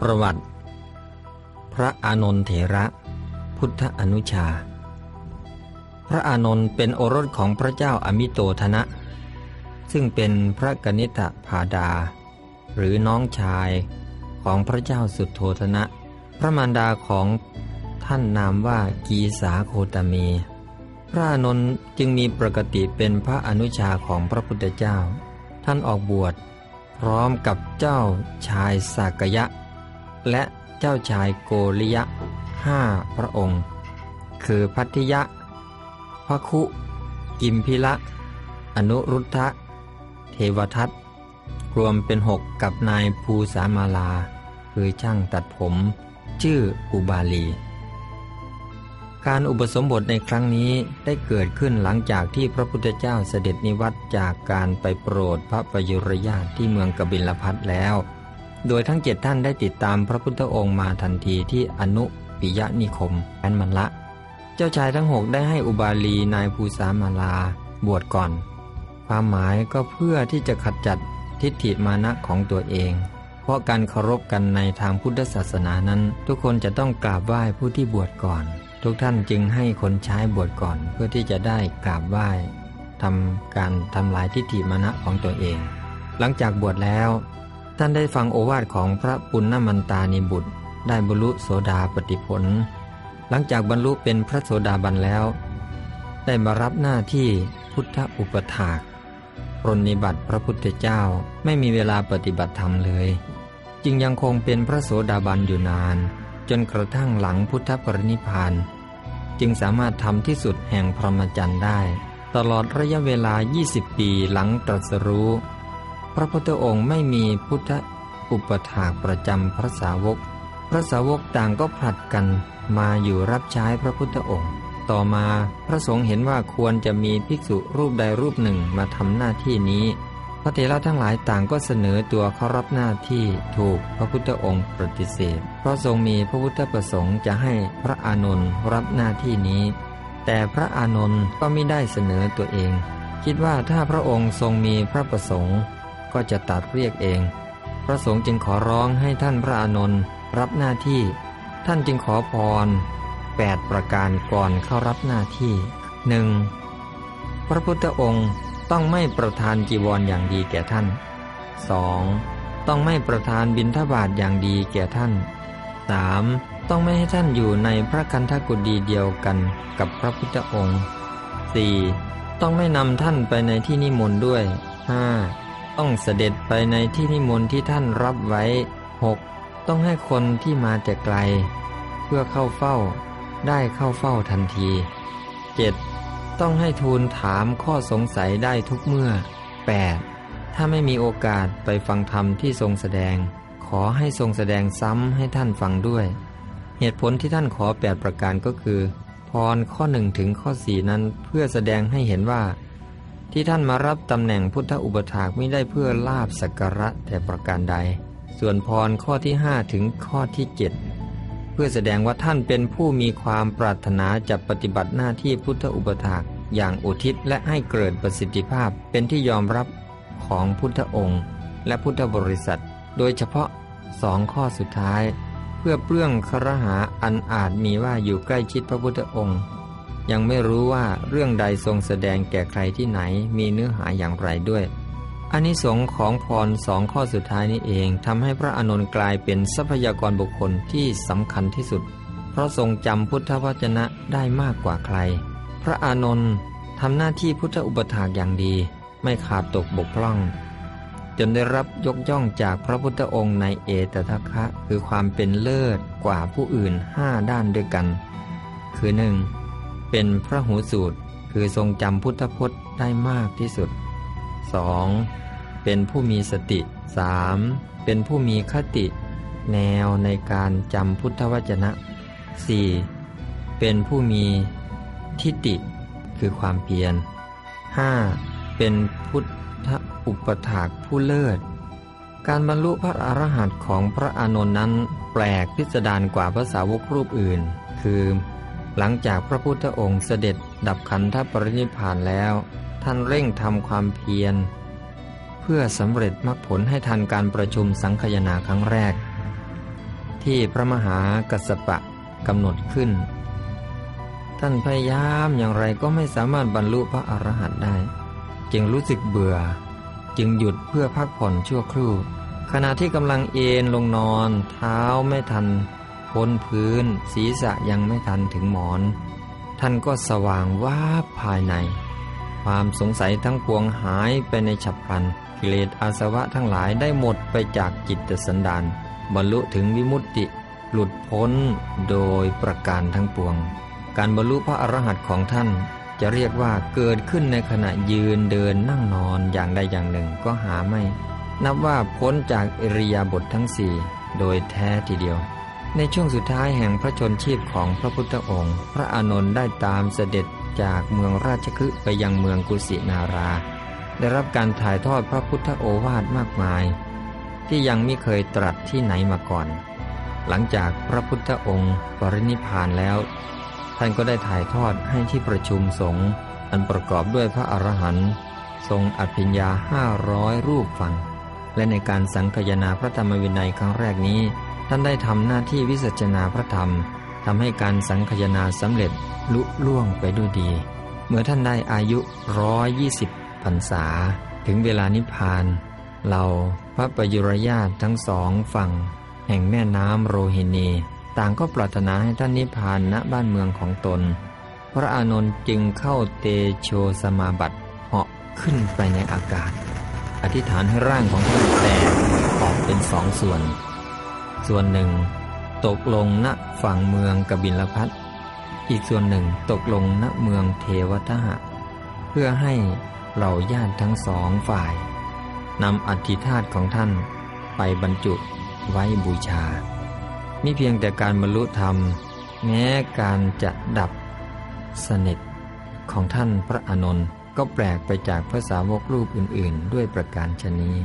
ประวัติ พระอานนทเถระ พุทธอนุชา พระอานนท์เป็นโอรสของพระเจ้าอมิโตทนะ ซึ่งเป็นพระกนิษฐพาดา หรือน้องชายของพระเจ้าสุดโททนะ พระมารดาของท่านนามว่ากีสาโคตมี พระอานนท์จึงมีปกติเป็นพระอนุชาของพระพุทธเจ้า ท่านออกบวชพร้อมกับเจ้าชายสากยะ และเจ้าชายโกริยะห้าพระองค์ คือพัทยะพระคุ กิมพิละ อนุรุทธะ เทวทัตรวมเป็นหกกับนายภูสามาลา คือช่างตัดผม ชื่ออุบาลี การอุปสมบทในครั้งนี้ได้เกิดขึ้นหลังจากที่พระพุทธเจ้าเสด็จนิวัตจากการไปโปรดพระปยุรญาติที่เมืองกบิลพัทแล้ว โดยทั้งเจ็ดท่านได้ติดตามพระพุทธองค์มาทันทีที่อนุปิยนิคมแอนมันละ เจ้าชายทั้งหกได้ให้อุบาลีนายภูสามาลาบวชก่อน ความหมายก็เพื่อที่จะขัดจัดทิฏฐิมานะของตัวเอง เพราะการเคารพกันในทางพุทธศาสนานั้น ทุกคนจะต้องกราบไหว้ผู้ที่บวชก่อน ทุกท่านจึงให้คนใช้บวชก่อนเพื่อที่จะได้กราบไหว้ทำการทำลายทิฏฐิมานะของตัวเอง หลังจากบวชแล้ว ท่านได้ฟังโอวาทของพระปุณณมันตานิบุตร ได้บรรลุโสดาปติผล หลังจากบรรลุเป็นพระโสดาบันแล้ว ได้มารับหน้าที่พุทธอุปถากปรนนิบัติพระพุทธเจ้าไม่มีเวลาปฏิบัติธรรมเลย จึงยังคงเป็นพระโสดาบันอยู่นาน จนกระทั่งหลังพุทธปรินิพพานจึงสามารถทำที่สุดแห่งพรหมจรรย์ได้ ตลอดระยะเวลา 20 ปีหลังตรัสรู้ พระพุทธองค์ไม่มีพุทธอุปถากประจำพระสาวก พระสาวกต่างก็ผลัดกันมาอยู่รับใช้พระพุทธองค์ ต่อมาพระสงฆ์เห็นว่าควรจะมีภิกษุรูปใดรูปหนึ่งมาทำหน้าที่นี้ พระเถระทั้งหลายต่างก็เสนอตัวเข้ารับหน้าที่ถูกพระพุทธองค์ปฏิเสธ เพราะทรงมีพระพุทธประสงค์จะให้พระอานนท์รับหน้าที่นี้ แต่พระอานนท์ก็ไม่ได้เสนอตัวเอง คิดว่าถ้าพระองค์ทรงมีพระประสงค์ ก็จะตัดเรียกเอง พระสงฆ์จึงขอร้องให้ท่านพระอานนท์รับหน้าที่ ท่านจึงขอพรแปดประการก่อนเข้ารับหน้าที่หนึ่งพระพุทธองค์ต้องไม่ประทานจีวรออย่างดีแก่ท่าน 2. ต้องไม่ประทานบิณฑบาตอย่างดีแก่ท่าน 3. ต้องไม่ให้ท่านอยู่ในพระคันธกุฎีเดียวกันกับพระพุทธองค์ 4. ต้องไม่นำท่านไปในที่นิมนต์ด้วย 5. ต้องเสด็จไปในที่นิมนต์ที่ท่านรับไว้ 6. ต้องให้คนที่มาแต่ไกล เพื่อเข้าเฝ้า ได้เข้าเฝ้าทันที 7. ต้องให้ทูลถามข้อสงสัยได้ทุกเมื่อ 8. ถ้าไม่มีโอกาสไปฟังธรรมที่ทรงแสดง ขอให้ทรงแสดงซ้ำให้ท่านฟังด้วย เหตุผลที่ท่านขอแปดประการก็คือ พรข้อหนึ่งถึงข้อสี่นั้นเพื่อแสดงให้เห็นว่า ที่ท่านมารับตำแหน่งพุทธอุปถากไม่ได้เพื่อลาบสักการะแต่ประการใด ส่วนพรข้อที่ห้าถึงข้อที่เจ็ดเพื่อแสดงว่าท่านเป็นผู้มีความปรารถนาจะปฏิบัติหน้าที่พุทธอุปถากอย่างอุทิศและให้เกิดประสิทธิภาพเป็นที่ยอมรับของพุทธองค์ และพุทธบริษัท โดยเฉพาะสองข้อสุดท้าย เพื่อเปลื้องครหาอันอาจมีว่าอยู่ใกล้ชิดพระพุทธองค์ ยังไม่รู้ว่าเรื่องใดทรงแสดงแก่ใครที่ไหนมีเนื้อหาอย่างไรด้วยอานิสงส์ของพรสองข้อสุดท้ายนี้เองทำให้พระอานนท์กลายเป็นทรัพยากรบุคคลที่สำคัญที่สุด เพราะทรงจำพุทธวจนะได้มากกว่าใคร พระอานนท์ทำหน้าที่พุทธอุปถากอย่างดี ไม่ขาดตกบกพร่อง จนได้รับยกย่องจากพระพุทธองค์ในเอตทัคคะ คือความเป็นเลิศกว่าผู้อื่นห้าด้านด้วยกัน คือหนึ่ง เป็นพระหูสูตรคือทรงจำพุทธพจน์ได้มากที่สุด 2. เป็นผู้มีสติ 3. เป็นผู้มีคติ แนวในการจำพุทธวจนะ 4. เป็นผู้มีทิฏฐิคือความเพียร 5. เป็นพุทธอุปถากผู้เลิศ การบรรลุพระอรหันต์ของพระอานนท์นั้นแปลกพิสดารกว่าภาษาวกรูปอื่น คือ หลังจากพระพุทธองค์เสด็จดับขันธปรินิพานแล้ว ท่านเร่งทำความเพียร เพื่อสำเร็จมรรคผลให้ทันการประชุมสังคยนาครั้งแรก ที่พระมหากัสสปะกำหนดขึ้น ท่านพยายามอย่างไรก็ไม่สามารถบรรลุพระอรหันต์ได้ จึงรู้สึกเบื่อ จึงหยุดเพื่อพักผ่อนชั่วครู่ ขณะที่กำลังเอนลงนอน เท้าไม่ทัน พ้นพื้น ศีรษะยังไม่ทันถึงหมอน ท่านก็สว่างวาบภายใน ความสงสัยทั้งปวงหายไปในฉับพลัน กิเลสอาสวะทั้งหลายได้หมดไปจากจิตสันดานบรรลุถึงวิมุตติ หลุดพ้นโดยประการทั้งปวง การบรรลุพระอรหันต์ของท่านจะเรียกว่าเกิดขึ้นในขณะยืนเดินนั่งนอนอย่างใดอย่างหนึ่งก็หาไม่ นับว่าพ้นจากอริยาบททั้งสี่โดยแท้ทีเดียว ในช่วงสุดท้ายแห่งพระชนชีพของพระพุทธองค์ พระอานนท์ได้ตามเสด็จจากเมืองราชคฤห์ไปยังเมืองกุสินารา ได้รับการถ่ายทอดพระพุทธโอวาทมากมาย ที่ยังไม่เคยตรัสที่ไหนมาก่อน หลังจากพระพุทธองค์ปรินิพพานแล้ว ท่านก็ได้ถ่ายทอดให้ที่ประชุมสงฆ์อันประกอบด้วยพระอรหันต์ทรงอภิญญาห้าร้อยรูปฟัง และในการสังคยนาพระธรรมวินัยครั้งแรกนี้ ท่านได้ทำหน้าที่วิสัชนาพระธรรมทำให้การสังคยนาสำเร็จลุล่วงไปด้วยดี เมื่อท่านได้อายุร้อยยี่สิบพรรษา ถึงเวลานิพพาน เราพระประยุรญาตทั้งสองฝั่ง แห่งแม่น้ำโรฮินี ต่างก็ปรารถนาให้ท่านนิพพานณบ้านเมืองของตน พระอานนท์จึงเข้าเตโชสมาบัติเหาะขึ้นไปในอากาศ อธิษฐานให้ร่างของท่านแตกออกเป็นสองส่วน ส่วนหนึ่ง ตกลงณฝั่งเมืองกบิลพัทอีกส่วนหนึ่งตกลงณเมืองเทวทหะ เพื่อให้เหล่าญาติทั้งสองฝ่ายนำอธิธาตุของท่านไปบรรจุไว้บูชามิเพียงแต่การบรรลุธรรม แม้การจะดับสนิทของท่านพระอานนท์ก็แปลกไปจากพระสาวกรูปอื่น ๆ ด้วยประการชนนี้